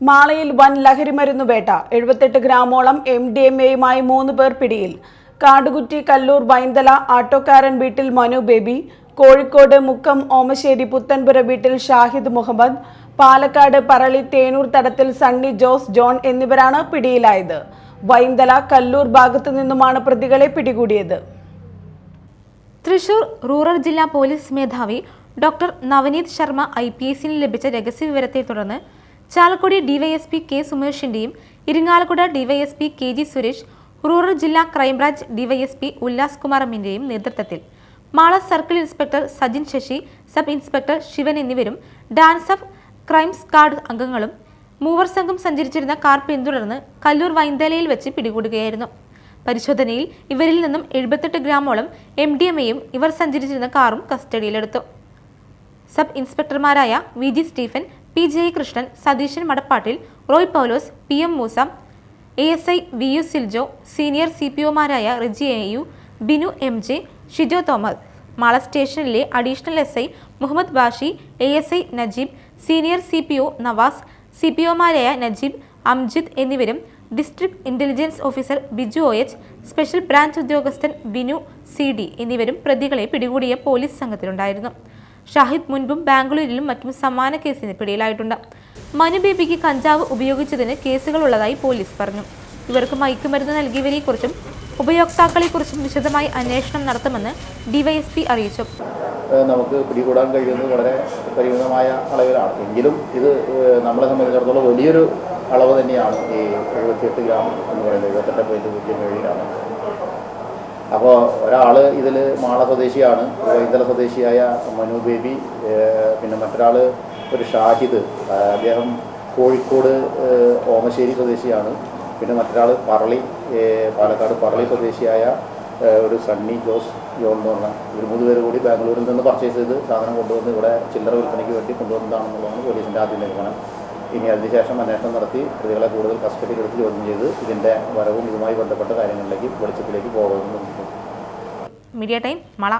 മാളയിൽ വൻ ലഹരിമരുന്ന് വേട്ട. എഴുപത്തെട്ട് ഗ്രാമോളം എം ഡി എം എയുമായി മൂന്ന് പേർ പിടിയിൽ. കാടുകുറ്റി കല്ലൂർ വൈന്തല ആട്ടോക്കാരൻ വീട്ടിൽ മനു ബേബി. കോഴിക്കോട് മുക്കം ഓമശ്ശേരി പുത്തൻപുര വീട്ടിൽ ഷാഹിദ് മുഹമ്മദ്. പാലക്കാട് പറളി തേനൂർ തടത്തിൽ സണ്ണി ജോസ് ജോൺ എന്നിവരാണ് പിടിയിലായത്. വൈന്തല കല്ലൂർ ഭാഗത്തു നിന്നുമാണ് പ്രതികളെ പിടികൂടിയത്. തൃശൂർ റൂറൽ ജില്ലാ പോലീസ് മേധാവി doctor Navaneeth Sharma I P എസിന് ലഭിച്ച രഹസ്യവിവരത്തെ തുടർന്ന് Chalakudy DYSP K സുമേഷിന്റെയും Irinjalakuda DYSP K G Suresh rural ജില്ലാ crime branch DYSP Ullas Kumar എമ്മിന്റെയും നേതൃത്വത്തിൽ. Mala circle inspector Sajin Sasi sub inspector Shivan എന്നിവരും ഡാൻസ് ഓഫ് ക്രൈം സ്ക്വാഡ് അംഗങ്ങളും മൂവർ സംഘം സഞ്ചരിച്ചിരുന്ന കാർ പിന്തുടർന്ന് കല്ലൂർ വൈന്തലയിൽ വെച്ച് പിടികൂടുകയായിരുന്നു. പരിശോധനയിൽ ഇവരിൽ നിന്നും എഴുപത്തെട്ട് ഗ്രാമോളം എം ഡി എം എയും ഇവർ സഞ്ചരിച്ചിരുന്ന കാറും കസ്റ്റഡിയിലെടുത്തു. Sub ഇൻസ്പെക്ടർമാരായ V G Stephen P J Krishnan Satheesan മടപ്പാട്ടിൽ Roy Paulose P M Moosa A S I V U Siljo senior C P ഒമാരായ Riji A U Binu M J Shijo Thomas Mala സ്റ്റേഷനിലെ additional S I Muhammad Bashi A S I Najeeb senior C P O Navas C P ഒമാരായ Najeeb Amjid എന്നിവരും district intelligence officer Biju O H special branch ഉദ്യോഗസ്ഥൻ Binu C D എന്നിവരും പ്രതികളെ പിടികൂടിയ police സംഘത്തിലുണ്ടായിരുന്നു. Shahid മുൻപും ബാംഗ്ലൂരിലും മറ്റും സമാന കേസിന് പിടിയിലായിട്ടുണ്ട്. മനു ബേബിക്ക് കഞ്ചാവ് ഉപയോഗിച്ചതിന് കേസുകളുള്ളതായി പോലീസ് പറഞ്ഞു. ഇവർക്ക് മയക്കുമരുന്ന് നൽകിയവരെക്കുറിച്ചും ഉപയോക്താക്കളെക്കുറിച്ചും വിശദമായി അന്വേഷണം നടത്തുമെന്ന് ഡിവൈഎസ്പി അറിയിച്ചു. നമുക്ക് പിടികൂടാൻ കഴിയുന്നത് വളരെ പരിമിതമായ അളവിലാണ്. എങ്കിലും ഇത് നമ്മളെ സംബന്ധിച്ചിടത്തോളം വലിയൊരു അളവ് തന്നെയാണ് ഈ എഴുപത്തിയെട്ട് ഗ്രാം എന്ന് പറയുന്നത് എഴുപത്തെട്ട് പോയിന്റ് അപ്പോൾ ഒരാൾ ഇതിൽ മാള സ്വദേശിയാണ് വൈന്തല സ്വദേശിയായ മനു ബേബി പിന്നെ മറ്റൊരാൾ ഒരു ഷാഹിദ് അദ്ദേഹം കോഴിക്കോട് ഓമശ്ശേരി സ്വദേശിയാണ്. പിന്നെ മറ്റൊരാൾ പറളി പാലക്കാട് പറളി സ്വദേശിയായ ഒരു സണ്ണി ജോസ് ജോൺ എന്ന് പറഞ്ഞ ഒരു മൂന്ന് പേര് കൂടി ബാംഗ്ലൂരിൽ നിന്ന് പർച്ചേസ് ചെയ്ത് സാധനം കൊണ്ടുവന്ന് ഇവിടെ ചില്ലറ വിൽപ്പനയ്ക്ക് വേണ്ടി കൊണ്ടുവന്നതാണെന്നുള്ളതാണ് പോലീസിന്റെ ആദ്യം നിഗമനം. ഇനി അതിനുശേഷം അന്വേഷണം നടത്തി പ്രതികളെ കൂടുതൽ കസ്റ്റഡിയിൽ എടുത്ത് ചോദ്യം ചെയ്ത് ഇതിന്റെ വരവും ഇതുമായി ബന്ധപ്പെട്ട കാര്യങ്ങളിലേക്ക് വെളിച്ചത്തിലേക്ക് പോകുമെന്ന് മീഡിയ ടൈം മള.